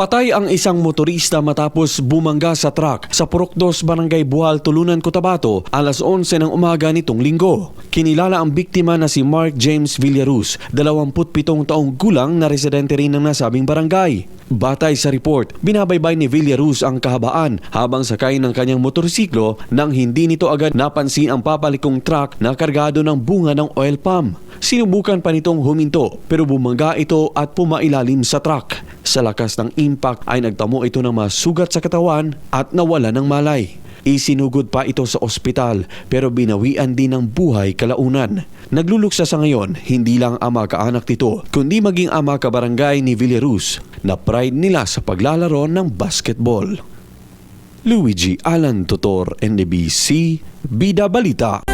Patay ang isang motorista matapos bumangga sa truck sa Purok 2, Barangay Buhal, Tulunan, Cotabato alas 11 ng umaga nitong linggo. Kinilala ang biktima na si Mark James Villaruz, 27 taong gulang na residente rin ng nasabing barangay. Batay sa report, binabaybay ni Villaruz ang kahabaan habang sakay ng kanyang motorsiklo nang hindi nito agad napansin ang papalikong truck na kargado ng bunga ng oil palm. Sinubukan pa nitong huminto pero bumangga ito at pumailalim sa truck. Sa lakas ng impact ay nagtamo ito ng mga sugat sa katawan at nawala ng malay. Isinugod pa ito sa ospital pero binawian din ng buhay kalaunan. Nagluluksa sa ngayon, hindi lang ama kaanak nito, kundi maging ama kabarangay ni Villaruz na pride nila sa paglalaro ng basketball. Luigi Alan Tutor, NBC, Bida Balita.